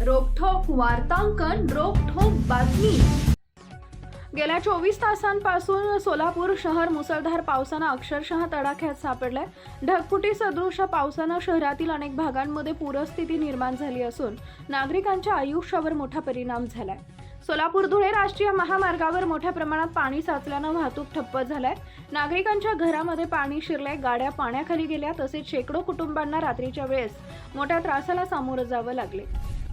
वार्तांकन रोखोक बातमी. गेल्या चोवीस तासांपासून सोलापूर शहर मुसळधार पावसानं अक्षरशः तडाख्यात सापडलंय. ढगफुटी सदृश पावसानं शहरातील अनेक भागांमध्ये पूरस्थिती निर्माण झाली असून नागरिकांच्या आयुष्यावर मोठा परिणाम झालाय. सोलापूर धुळे राष्ट्रीय महामार्गावर मोठ्या प्रमाणात पाणी साचल्यानं वाहतूक ठप्प झालाय. नागरिकांच्या घरामध्ये पाणी शिरलंय गाड्या पाण्याखाली गेल्या तसेच शेकडो कुटुंबांना रात्रीच्या वेळेस मोठ्या त्रासाला सामोरं जावं लागले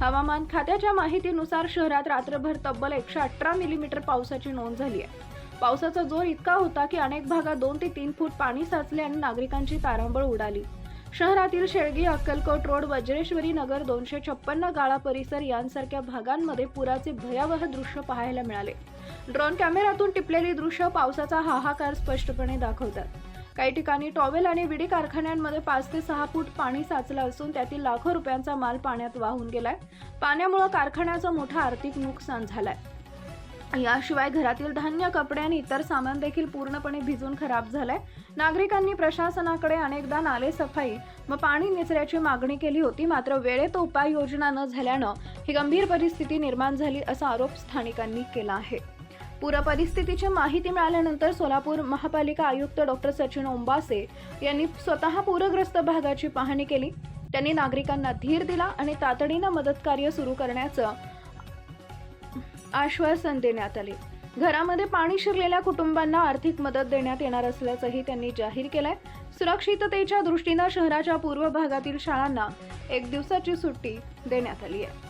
हवामान खात्याच्या माहितीनुसार शहरात रात्रभर तब्बल एकशे अठरा मिलीमीटर पावसाची नोंद झाली आहे. पावसाचा जोर इतका होता की अनेक भागात दोन ते तीन फूट पाणी साचले आणि नागरिकांची तारांबळ उडाली. शहरातील शेळगी अक्कलकोट रोड वज्रेश्वरी नगर दोनशे छप्पन्न गाळा परिसर यांसारख्या भागांमध्ये पुराचे भयावह दृश्य पाहायला मिळाले. ड्रोन कॅमेऱ्यातून टिपलेली दृश्य पावसाचा हाहाकार स्पष्टपणे दाखवतात. काही ठिकाणी टॉवेल आणि विडी कारखान्यांमध्ये पाच ते सहा फूट पाणी साचलं असून त्यातील लाखो रुपयांचा माल पाण्यात वाहून गेलाय. पाण्यामुळे कारखान्याचं मोठं आर्थिक नुकसान झालंय. याशिवाय घरातील धान्य कपडे आणि इतर सामान देखील पूर्णपणे भिजून खराब झालंय. नागरिकांनी प्रशासनाकडे अनेकदा नाले सफाई व पाणी निचऱ्याची मागणी केली होती मात्र वेळेत उपाययोजना न झाल्यानं ही गंभीर परिस्थिती निर्माण झाली असा आरोप स्थानिकांनी केला आहे. पूरपरिस्थितीची माहिती मिळाल्यानंतर सोलापूर महापालिका आयुक्त डॉक्टर सचिन ओंबासे यांनी स्वतः पूरग्रस्त भागाची पाहणी केली. त्यांनी नागरिकांना धीर दिला आणि तातडीनं मदत कार्य सुरू करण्याचं आश्वासन देण्यात आले. घरामध्ये पाणी शिरलेल्या कुटुंबांना आर्थिक मदत देण्यात येणार असल्याचंही त्यांनी जाहीर केलंय. सुरक्षिततेच्या दृष्टीनं शहराच्या पूर्व भागातील शाळांना एक दिवसाची सुट्टी देण्यात आली आहे.